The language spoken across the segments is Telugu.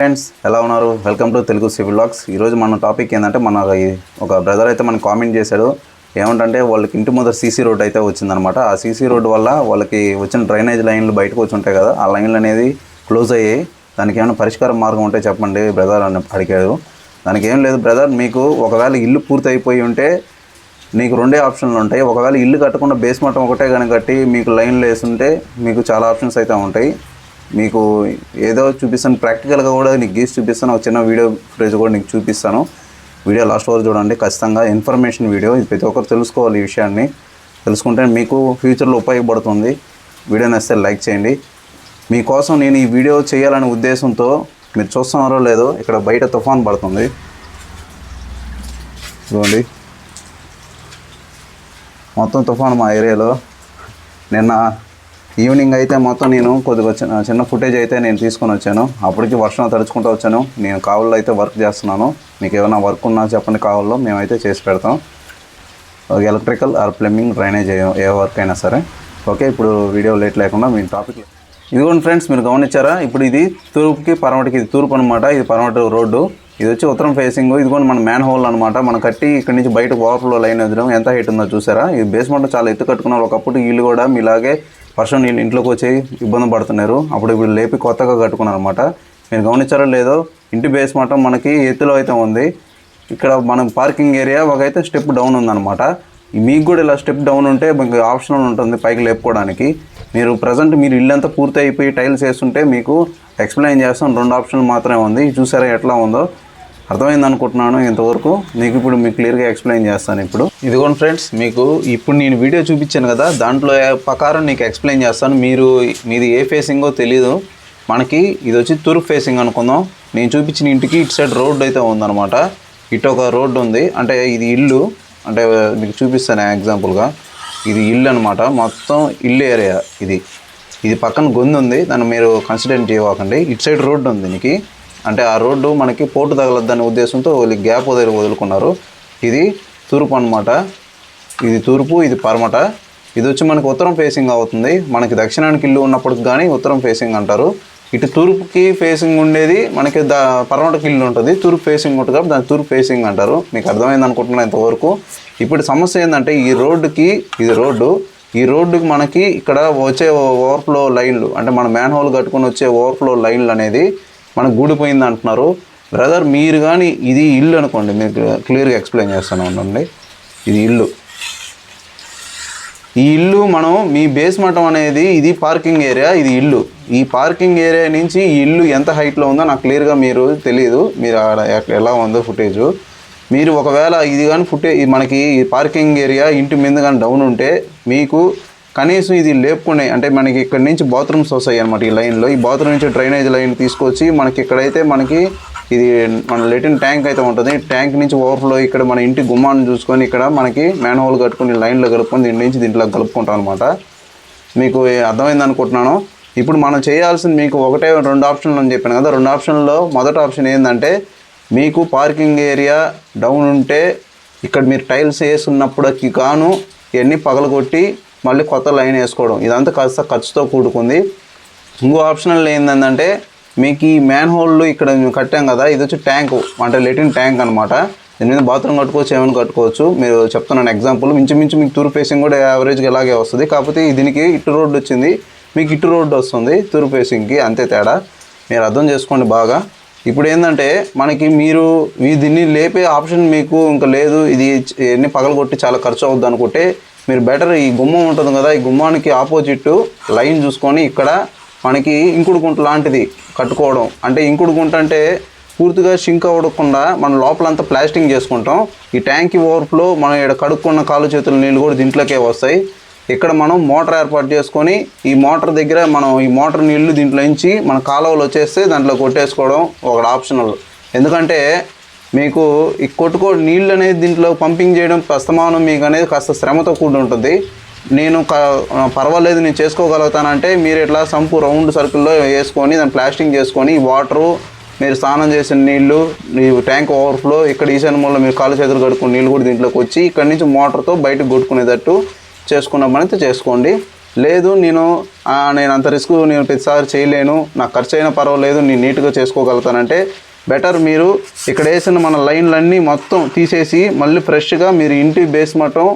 ఫ్రెండ్స్ ఎలా ఉన్నారు? వెల్కమ్ టు తెలుగు సివిల్ లాక్స్ ఈరోజు మన టాపిక్ ఏంటంటే మన ఒక బ్రదర్ అయితే మనకు కామెంట్ చేశాడు. ఏమంటంటే వాళ్ళకి ఇంటి ముందర సీసీ రోడ్ అయితే వచ్చిందనమాట ఆ సీసీ రోడ్ వల్ల వాళ్ళకి వచ్చిన డ్రైనేజ్ లైన్లు బయటకు వచ్చి ఉంటాయి కదా ఆ లైన్లు అనేది క్లోజ్ అయ్యాయి. దానికి ఏమైనా పరిష్కార మార్గం ఉంటే చెప్పండి బ్రదర్ అని అడిగాడు. దానికి ఏం లేదు బ్రదర్ మీకు ఒకవేళ ఇల్లు పూర్తి అయిపోయి ఉంటే నీకు రెండే ఆప్షన్లు ఉంటాయి. ఒకవేళ ఇల్లు కట్టకుండా బేస్ ఒకటే కానీ కట్టి మీకు లైన్లు వేస్తుంటే మీకు చాలా ఆప్షన్స్ అయితే ఉంటాయి. మీకు ఏదో చూపిస్తాను. ప్రాక్టికల్గా కూడా నీకు గీసి చూపిస్తాను. ఒక చిన్న వీడియో ఫ్రేజ్ కూడా నీకు చూపిస్తాను. వీడియో లాస్ట్ వరకు చూడండి. ఖచ్చితంగా ఇన్ఫర్మేషన్ వీడియో ఇది ప్రతి ఒక్కరు తెలుసుకోవాలి ఈ విషయాన్ని. తెలుసుకుంటే మీకు ఫ్యూచర్లో ఉపయోగపడుతుంది. వీడియో నచ్చితే లైక్ చేయండి. మీకోసం నేను ఈ వీడియో చేయాలనే ఉద్దేశంతో మీరు చూస్తున్నారో లేదో ఇక్కడ బయట తుఫాన్ పడుతుంది. చూడండి మొత్తం తుఫాను మా ఏరియాలో నిన్న ఈవినింగ్ అయితే మొత్తం నేను కొద్దిగా చిన్న చిన్న ఫుటేజ్ అయితే నేను తీసుకొని వచ్చాను. అప్పటికి వర్షం తడుచుకుంటూ వచ్చాను. నేను కావుల్లో అయితే వర్క్ చేస్తున్నాను. మీకు ఏమైనా వర్క్ ఉన్నా చెప్పండి కావుల్లో మేమైతే చేసి పెడతాం. ఎలక్ట్రికల్ ఆర్ ప్లంబింగ్ డ్రైనేజ్ ఏ ఏ వర్క్ అయినా సరే. ఓకే ఇప్పుడు వీడియో లేట్ లేకుండా మీ టాపిక్ ఇదిగోండి ఫ్రెండ్స్ మీరు గమనించారా? ఇప్పుడు ఇది తూర్పుకి పరమటికి ఇది తూర్పు అనమాట ఇది పరమటి రోడ్డు. ఇది వచ్చి ఉత్తరం ఫేసింగ్ ఇదిగోండి మన మ్యాన్ హోల్ అనమాట మనం కట్టి ఇక్కడి నుంచి బయట ఓవర్ఫ్లో లైన్ వదిలేం ఎంత హైట్ ఉందో చూసారా? ఈ బేస్మెంట్ చాలా ఎత్తు కట్టుకున్నారు. ఒకప్పుడు వీళ్ళు కూడా మీలాగే వర్షం నేను ఇంట్లోకి వచ్చి ఇబ్బంది పడుతున్నారు. అప్పుడు ఇప్పుడు లేపి కొత్తగా కట్టుకున్నారు అనమాట మీరు గమనించారో లేదో ఇంటి బేస్ బేస్మెంట్ మనకి ఎత్తులో అయితే ఉంది. ఇక్కడ మనం పార్కింగ్ ఏరియా ఒక అయితే స్టెప్ డౌన్ ఉందన్నమాట. మీకు కూడా ఇలా స్టెప్ డౌన్ ఉంటే మీకు ఆప్షనల్ ఉంటుంది పైకి లేపుకోవడానికి. మీరు ప్రజెంట్ మీరు ఇల్లంతా పూర్తి అయిపోయి టైల్స్ వేస్తుంటే మీకు ఎక్స్ప్లెయిన్ చేస్తాం రెండు ఆప్షన్లు మాత్రమే ఉంది. చూసారా ఎట్లా ఉందో? అర్థమైంది అనుకుంటున్నాను ఇంతవరకు. నీకు ఇప్పుడు మీకు క్లియర్గా ఎక్స్ప్లెయిన్ చేస్తాను ఇప్పుడు. ఇదిగోండి ఫ్రెండ్స్ మీకు ఇప్పుడు నేను వీడియో చూపించాను కదా దాంట్లో ప్రకారం నీకు ఎక్స్ప్లెయిన్ చేస్తాను. మీరు మీది ఏ ఫేసింగో తెలీదు. మనకి ఇది వచ్చి తూర్పు ఫేసింగ్ అనుకుందాం. నేను చూపించిన ఇంటికి ఇటు సైడ్ రోడ్డు అయితే ఉందన్నమాట. ఇటు ఒక రోడ్డు ఉంది. అంటే ఇది ఇల్లు. అంటే మీకు చూపిస్తాను ఎగ్జాంపుల్గా. ఇది ఇల్లు అనమాట మొత్తం ఇల్లు ఏరియా ఇది. ఇది పక్కన గొంతు ఉంది. దాన్ని మీరు కన్సిడర్ చేయకండి ఇటు సైడ్ రోడ్డు ఉంది దీనికి అంటే ఆ రోడ్డు మనకి పోటు తగలద్దనే ఉద్దేశంతో వాళ్ళు గ్యాప్ వదిలి వదులుకున్నారు. ఇది తూర్పు అనమాట ఇది తూర్పు ఇది పరమట. ఇది వచ్చి మనకి ఉత్తరం ఫేసింగ్ అవుతుంది. మనకి దక్షిణానికి ఇల్లు ఉన్నప్పటికి కానీ ఉత్తరం ఫేసింగ్ అంటారు. ఇటు తూర్పుకి ఫేసింగ్ ఉండేది మనకి ద పరమటకి ఇల్లు ఉంటుంది. తూర్పు ఫేసింగ్ ఉంటుంది కాబట్టి దాన్ని తూర్పు ఫేసింగ్ అంటారు. మీకు అర్థమైంది అనుకుంటున్నాను ఇంతవరకు. ఇప్పుడు సమస్య ఏంటంటే ఈ రోడ్డుకి ఇది రోడ్డు ఈ రోడ్డుకి మనకి ఇక్కడ వచ్చే ఓవర్ఫ్లో లైన్లు అంటే మన మ్యాన్ హోల్ కట్టుకొని వచ్చే ఓవర్ఫ్లో లైన్లు అనేది మనకు గూడిపోయింది అంటున్నారు. బ్రదర్ మీరు కానీ ఇది ఇల్లు అనుకోండి మీకు క్లియర్గా ఎక్స్ప్లెయిన్ చేస్తాను ఉండండి. ఇది ఇల్లు. ఈ ఇల్లు మనం మీ బేస్ మఠం అనేది ఇది పార్కింగ్ ఏరియా ఇది ఇల్లు. ఈ పార్కింగ్ ఏరియా నుంచి ఈ ఇల్లు ఎంత హైట్లో ఉందో నాకు క్లియర్గా మీరు తెలియదు మీరు ఎలా ఉందో ఫుటేజ్ మీరు ఒకవేళ ఇది కానీ ఫుటే మనకి ఈ పార్కింగ్ ఏరియా ఇంటి మీద కానీ డౌన్ ఉంటే మీకు కనీసం ఇది లేపుకునే అంటే మనకి ఇక్కడ నుంచి బాత్రూమ్స్ వస్తాయి అనమాట ఈ లైన్లో. ఈ బాత్రూమ్ నుంచి డ్రైనేజ్ లైన్ తీసుకొచ్చి మనకి ఇక్కడైతే మనకి ఇది మన లెటిన్ ట్యాంక్ అయితే ఉంటుంది. ట్యాంక్ నుంచి ఓవర్ఫ్లో ఇక్కడ మన ఇంటి గుమ్మాన్ని చూసుకొని ఇక్కడ మనకి మ్యాన్హోల్ కట్టుకుని కట్టుకొని లైన్లో కలుపుకొని దీని నుంచి దీంట్లో కలుపుకుంటాం అనమాట మీకు అర్థమైంది అనుకుంటున్నాను? ఇప్పుడు మనం చేయాల్సింది మీకు ఒకటే రెండు ఆప్షన్లు అని చెప్పాను కదా. రెండు ఆప్షన్లో మొదటి ఆప్షన్ ఏంటంటే మీకు పార్కింగ్ ఏరియా డౌన్ ఉంటే ఇక్కడ మీరు టైల్స్ వేసున్నప్పటికి గాను ఇవన్నీ పగలగొట్టి మళ్ళీ కొత్త లైన్ వేసుకోవడం. ఇదంతా కాస్త ఖర్చుతో కూడుకుంది. ఇంకో ఆప్షనల్ ఏంటంటే మీకు ఈ మ్యాన్ హోల్లు ఇక్కడ మేము కట్టాం కదా ఇది వచ్చి ట్యాంకు. అంటే లెటిన్ ట్యాంక్ అనమాట దీని మీద బాత్రూమ్ కట్టుకోవచ్చు ఏమైనా కట్టుకోవచ్చు. మీరు చెప్తున్నాను ఎగ్జాంపుల్. మించుమించు మీకు తూర్పు ఫేసింగ్ కూడా యావరేజ్గా ఇలాగే వస్తుంది. కాకపోతే దీనికి ఇటు రోడ్డు వచ్చింది. మీకు ఇటు రోడ్డు వస్తుంది తూర్పు ఫేసింగ్కి. అంతే తేడా. మీరు అర్థం చేసుకోండి బాగా. ఇప్పుడు ఏంటంటే మనకి మీరు మీ దీన్ని లేపే ఆప్షన్ మీకు ఇంకా లేదు. ఇది ఎన్ని పగలగొట్టి చాలా ఖర్చు అవుద్ది అనుకుంటే మీరు బెటర్ ఈ గుమ్మం ఉంటుంది కదా ఈ గుమ్మానికి ఆపోజిట్ లైన్ చూసుకొని ఇక్కడ మనకి ఇంకుడు గుంట లాంటిది కట్టుకోవడం. అంటే ఇంకుడు గుంట అంటే పూర్తిగా షింక్ అవ్వకుండా మనం లోపలంతా ప్లాస్టింగ్ చేసుకుంటాం. ఈ ట్యాంక్ ఓవర్ఫ్లో మనం ఇక్కడ కడుక్కున్న కాలు చేతుల నీళ్ళు కూడా దీంట్లోకే వస్తాయి. ఇక్కడ మనం మోటార్ ఏర్పాటు చేసుకొని ఈ మోటార్ దగ్గర మనం ఈ మోటార్ నీళ్ళు దీంట్లో నుంచి మన కాలువలు వచ్చేస్తే దాంట్లో కొట్టేసుకోవడం ఒక ఆప్షనల్ ఎందుకంటే మీకు ఈ కొట్టుకో నీళ్ళు అనేది దీంట్లో పంపింగ్ చేయడం ప్రస్తమానం మీకు అనేది కాస్త శ్రమతో కూడి ఉంటుంది. నేను క- పర్వాలేదు నేను చేసుకోగలుగుతానంటే మీరు ఇట్లా సంపు రౌండ్ సర్కిల్లో వేసుకొని దాన్ని ప్లాస్టింగ్ చేసుకొని వాటరు మీరు స్నానం చేసిన నీళ్ళు ఈ ట్యాంక్ ఓవర్ఫ్లో ఇక్కడ ఈశాన్య మూలలో మీరు కాలు చేతులు కడుక్కున్న నీళ్ళు కూడా దీంట్లోకి వచ్చి ఇక్కడ నుంచి మోటార్తో బయటకు కొట్టుకునేటట్టు చేసుకున్నామనైతే చేసుకోండి. లేదు నేను నేను అంత రిస్క్ నేను ప్రతిసారి చేయలేను నాకు ఖర్చు అయినా పర్వాలేదు నేను నీట్గా చేసుకోగలుగుతానంటే బెటర్ మీరు ఇక్కడ వేసిన మన లైన్లన్నీ మొత్తం తీసేసి మళ్ళీ ఫ్రెష్గా మీరు ఇంటి బేస్ మటం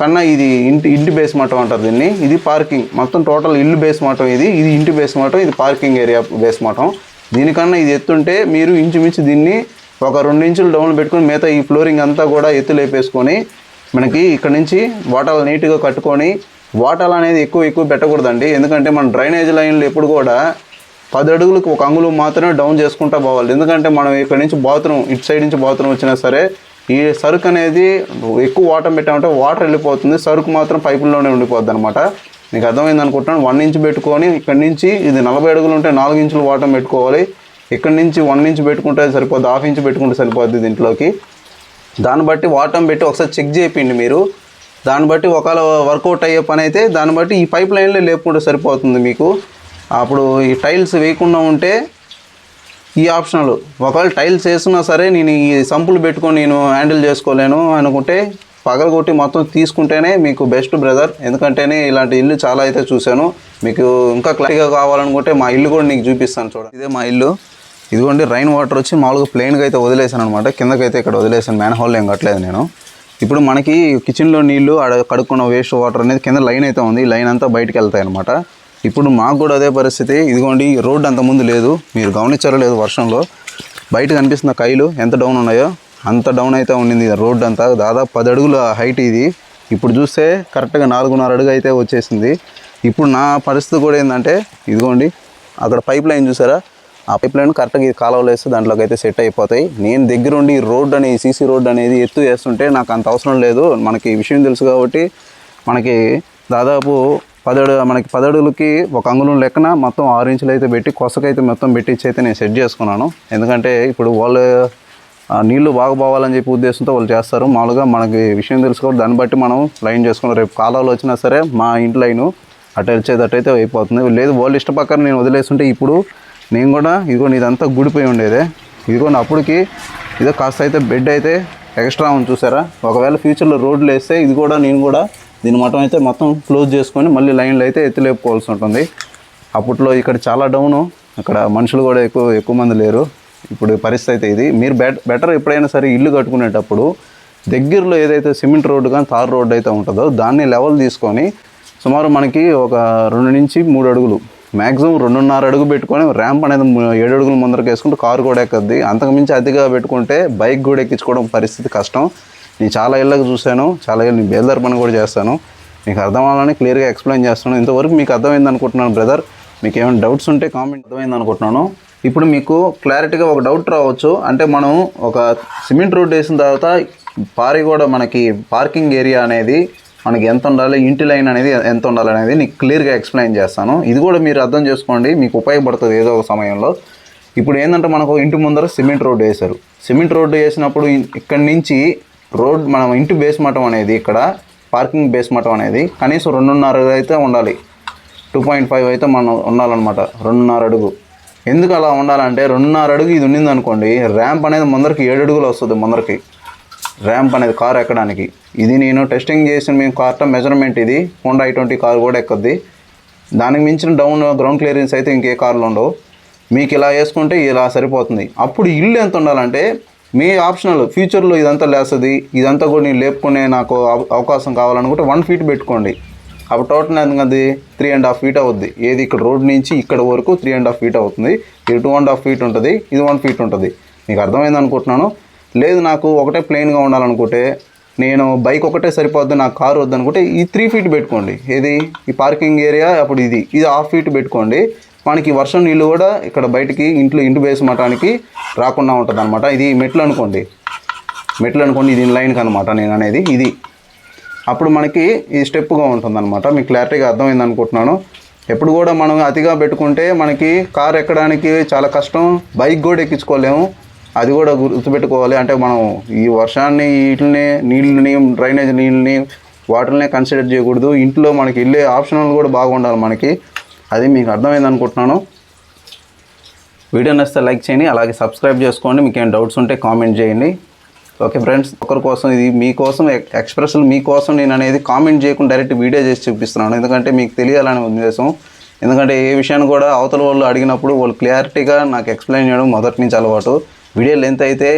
కన్నా ఇది ఇంటి ఇంటి బేస్ మటం అంటారు దీన్ని. ఇది పార్కింగ్ మొత్తం టోటల్ ఇల్లు బేస్ మటం ఇది. ఇది ఇంటి బేస్ మటం ఇది పార్కింగ్ ఏరియా బేస్ మటం దీనికన్నా ఇది ఎత్తుంటే మీరు ఇంచుమించు దీన్ని ఒక రెండు ఇంచులు డౌన్ పెట్టుకొని మిగతా ఈ ఫ్లోరింగ్ అంతా కూడా ఎత్తు లేపేసుకొని మనకి ఇక్కడ నుంచి వాటర్ నీట్గా కట్టుకొని వాటర్ అనేది ఎక్కువ ఎక్కువ పెట్టకూడదండి. ఎందుకంటే మన డ్రైనేజ్ లైన్లు ఎప్పుడు కూడా పది అడుగులకు ఒక అంగుళం మాత్రమే డౌన్ చేసుకుంటా పోవాలి. ఎందుకంటే మనం ఇక్కడ నుంచి బాత్రూమ్ ఇటు సైడ్ నుంచి బాత్రూమ్ వచ్చినా సరే ఈ సరుకు అనేది ఎక్కువ వాటర్ పెట్టామంటే వాటర్ వెళ్ళిపోతుంది. సరుకు మాత్రం పైపుల్లోనే ఉండిపోద్ది అనమాట మీకు అర్థమైంది అనుకుంటున్నాను? వన్ ఇంచ్ పెట్టుకొని ఇక్కడ నుంచి ఇది నలభై అడుగులు ఉంటే నాలుగు ఇంచులు వాటర్ పెట్టుకోవాలి. ఇక్కడ నుంచి వన్ ఇంచ్ పెట్టుకుంటే సరిపోద్ది హాఫ్ ఇంచ్ పెట్టుకుంటే సరిపోద్ది దీంట్లోకి దాన్ని బట్టి వాటం పెట్టి ఒకసారి చెక్ చేయండి మీరు. దాన్ని బట్టి ఒకవేళ వర్కౌట్ అయ్యే పని అయితే దాన్ని బట్టి ఈ పైప్ లైన్లో లేపుకుంటే సరిపోతుంది మీకు. అప్పుడు ఈ టైల్స్ వేయకుండా ఉంటే ఈ ఆప్షనల్. ఒకవేళ టైల్స్ వేస్తున్నా సరే నేను ఈ సంపులు పెట్టుకొని నేను హ్యాండిల్ చేసుకోలేను అనుకుంటే పగలగొట్టి మొత్తం తీసుకుంటేనే మీకు బెస్ట్ బ్రదర్. ఎందుకంటేనే ఇలాంటి ఇల్లు చాలా అయితే చూశాను. మీకు ఇంకా క్లారిటీగా కావాలనుకుంటే మా ఇల్లు కూడా నీకు చూపిస్తాను చూడండి. ఇదే మా ఇల్లు. ఇదిగోండి రైన్ వాటర్ వచ్చి మామూలుగా ప్లెయిన్గా అయితే వదిలేసాను అనమాట కిందకైతే ఇక్కడ వదిలేసాను మ్యాన్ హోల్ ఏం కట్టలేదు నేను. ఇప్పుడు మనకి కిచెన్లో నీళ్ళు ఆడ కడుక్కున్న వేస్ట్ వాటర్ అనేది కింద లైన్ అయితే ఉంది. ఈ లైన్ అంతా బయటకు వెళ్తాయి అనమాట ఇప్పుడు మాకు కూడా అదే పరిస్థితి. ఇదిగోండి రోడ్డు అంత ముందు లేదు. మీరు గమనించారో లేదు వర్షంలో. బయట కనిపిస్తున్న కైలు ఎంత డౌన్ ఉన్నాయో అంత డౌన్ అయితే ఉండింది రోడ్డు అంతా. దాదాపు పది అడుగుల హైట్ ఇది. ఇప్పుడు చూస్తే కరెక్ట్గా నాలుగున్నర అడుగు అయితే వచ్చేసింది. ఇప్పుడు నా పరిస్థితి కూడా ఏంటంటే ఇదిగోండి అక్కడ పైప్ లైన్ చూసారా? ఆ పైప్ లైన్ కరెక్ట్గా ఈ వేస్తే దాంట్లోకి అయితే సెట్ అయిపోతాయి. నేను దగ్గరుండి ఈ రోడ్ అని సీసీ రోడ్ అనేది ఎత్తు వేస్తుంటే నాకు అంత అవసరం లేదు. మనకి విషయం తెలుసు కాబట్టి మనకి దాదాపు పదడు మనకి పదడులకి ఒక అంగుళం లెక్కన మొత్తం ఆరు ఇంచులు అయితే పెట్టి కొసకైతే మొత్తం పెట్టించి అయితే నేను సెట్ చేసుకున్నాను. ఎందుకంటే ఇప్పుడు వాళ్ళు నీళ్ళు బాగా పోవాలని చెప్పి ఉద్దేశంతో వాళ్ళు చేస్తారు. మామూలుగా మనకి విషయం తెలుసుకోవాలి దాన్ని బట్టి మనం లైన్ చేసుకున్నాం. రేపు కాలాలు వచ్చినా సరే మా ఇంటి లైను అటు వచ్చేటట్టయితే అయిపోతుంది. లేదు వాళ్ళు ఇష్టపక్కన నేను వదిలేస్తుంటే ఇప్పుడు నేను కూడా ఇదిగో ఇదంతా గుడిపోయి ఉండేదే. ఇదిగో అప్పటికి ఇదో కాస్త అయితే బెడ్ అయితే ఎక్స్ట్రా ఉంది చూసారా? ఒకవేళ ఫ్యూచర్లో రోడ్లు వేస్తే ఇది కూడా నేను కూడా దీని మొత్తం అయితే మొత్తం క్లోజ్ చేసుకొని మళ్ళీ లైన్లు అయితే ఎత్తులేపుకోవాల్సి ఉంటుంది. అప్పట్లో ఇక్కడ చాలా డౌను అక్కడ మనుషులు కూడా ఎక్కువ ఎక్కువ మంది లేరు. ఇప్పుడు పరిస్థితి అయితే ఇది. మీరు బెట్ బెటర్ ఎప్పుడైనా సరే ఇల్లు కట్టుకునేటప్పుడు దగ్గరలో ఏదైతే సిమెంట్ రోడ్డు కానీ తార్ రోడ్డు అయితే ఉంటుందో దాన్ని లెవెల్ తీసుకొని సుమారు మనకి ఒక రెండు నుంచి మూడు అడుగులు మ్యాక్సిమం రెండున్నర అడుగు పెట్టుకొని ర్యాంప్ అనేది ఏడు అడుగులు ముందరకు వేసుకుంటే కారు కూడా ఎక్కద్ది. అంతకుమించి అతిగా పెట్టుకుంటే బైక్ కూడా ఎక్కించుకోవడం పరిస్థితి కష్టం. నేను చాలా ఇళ్ళకి చూశాను చాలా ఇళ్ళు నేను బేల్దార్ పని కూడా చేస్తాను. మీకు అర్థం అవ్వాలని క్లియర్గా ఎక్స్ప్లెయిన్ చేస్తాను ఇంతవరకు మీకు అర్థమైంది అనుకుంటున్నాను బ్రదర్. మీకు ఏమైనా డౌట్స్ ఉంటే కామెంట్ అర్థమైంది అనుకుంటున్నాను. ఇప్పుడు మీకు క్లారిటీగా ఒక డౌట్ రావచ్చు. అంటే మనం ఒక సిమెంట్ రోడ్ వేసిన తర్వాత పారి కూడా మనకి పార్కింగ్ ఏరియా అనేది మనకి ఎంత ఉండాలి ఇంటి లైన్ అనేది ఎంత ఉండాలి అనేది నీకు క్లియర్గా ఎక్స్ప్లెయిన్ చేస్తాను. ఇది కూడా మీరు అర్థం చేసుకోండి. మీకు ఉపయోగపడుతుంది ఏదో ఒక సమయంలో. ఇప్పుడు ఏంటంటే మనకు ఇంటి ముందర సిమెంట్ రోడ్డు వేశారు. సిమెంట్ రోడ్డు వేసినప్పుడు ఇక్కడి నుంచి రోడ్ మనం ఇంటి బేస్ మఠం అనేది ఇక్కడ పార్కింగ్ బేస్ మఠం అనేది కనీసం రెండున్నర అయితే ఉండాలి. టూ పాయింట్ ఫైవ్ అయితే మనం ఉండాలన్నమాట రెండున్నర అడుగు. ఎందుకు అలా ఉండాలంటే రెండున్నర అడుగు ఇది ఉండింది అనుకోండి ర్యాంప్ అనేది ముందరికి ఏడు అడుగులు వస్తుంది ముందరికి. ర్యాంప్ అనేది కార్ ఎక్కడానికి. ఇది నేను టెస్టింగ్ చేసిన మేము కార్ట మెజర్మెంట్ ఇది హోండా ఐ ట్వంటీ కార్ కూడా ఎక్కుద్ది. దానికి మించిన డౌన్ గ్రౌండ్ క్లియరెన్స్ అయితే ఇంకే కార్లు ఉండవు. మీకు ఇలా వేసుకుంటే ఇలా సరిపోతుంది. అప్పుడు ఇల్లు ఎంత ఉండాలంటే మీ ఆప్షనల్ ఫ్యూచర్లో ఇదంతా లేస్తుంది ఇదంతా కూడా నేను లేపుకునే నాకు అవ- అవకాశం కావాలనుకుంటే వన్ ఫీట్ పెట్టుకోండి. అప్పుడు టోటల్ అది త్రీ అండ్ హాఫ్ ఫీట్ అవుద్ది. ఏది ఇక్కడ రోడ్ నుంచి ఇక్కడ వరకు త్రీ అండ్ హాఫ్ ఫీట్ అవుతుంది. ఇది టూ అండ్ హాఫ్ ఫీట్ ఉంటుంది ఇది వన్ ఫీట్ ఉంటుంది. మీకు అర్థమైంది అనుకుంటున్నాను? లేదు నాకు ఒకటే ప్లెయిన్గా ఉండాలనుకుంటే నేను బైక్ ఒకటే సరిపోద్ది నాకు కారు వద్దనుకుంటే ఈ త్రీ ఫీట్ పెట్టుకోండి. ఏది? ఈ పార్కింగ్ ఏరియా అప్పుడు ఇది. ఇది హాఫ్ ఫీట్ పెట్టుకోండి. మనకి వర్షం నీళ్ళు కూడా ఇక్కడ బయటికి ఇంట్లో ఇంటి బేస్ మటానికి రాకుండా ఉంటుంది అనమాట ఇది మెట్లు అనుకోండి. మెట్లు అనుకోండి ఇది లైన్కి అనమాట నేను అనేది. ఇది. అప్పుడు మనకి ఈ స్టెప్గా ఉంటుందన్నమాట. మీకు క్లారిటీగా అర్థమైంది అనుకుంటున్నాను. ఎప్పుడు కూడా మనం అతిగా పెట్టుకుంటే మనకి కార్ ఎక్కడానికి చాలా కష్టం. బైక్ కూడా ఎక్కించుకోలేము. అది కూడా గుర్తుపెట్టుకోవాలి. అంటే మనం ఈ వర్షాన్ని వీటిని నీళ్ళని డ్రైనేజ్ నీళ్ళని వాటర్ని కన్సిడర్ చేయకూడదు. ఇంట్లో మనకి వెళ్ళే ఆప్షన్లు కూడా బాగుండాలి మనకి. అది మీకు అర్థమైంది అనుకుంటున్నాను. వీడియో నచ్చితే లైక్ చేయండి అలాగే సబ్స్క్రైబ్ చేసుకోండి. మీకు ఏమైనా డౌట్స్ ఉంటే కామెంట్ చేయండి. ఓకే ఫ్రెండ్స్ ఒకరి కోసం ఇది మీకోసం ఎక్స్ప్రెషన్ మీకోసం నేను అనేది కామెంట్ చేయకుండా డైరెక్ట్ వీడియో చేసి చూపిస్తున్నాను. ఎందుకంటే మీకు తెలియాలని ఉద్దేశం. ఎందుకంటే ఏ విషయాన్ని కూడా అవతల వాళ్ళు అడిగినప్పుడు వాళ్ళు క్లారిటీగా నాకు ఎక్స్ప్లెయిన్ చేయడం మొదటి నుంచి అలవాటు. వీడియో లెంత్ అయితే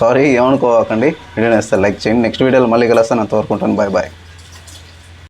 సారీ ఏమనుకోకండి. వీడియో నేస్తే లైక్ చేయండి. నెక్స్ట్ వీడియోలో మళ్ళీ కలుస్తాను. అంతవరకు ఉంటాను. Bye bye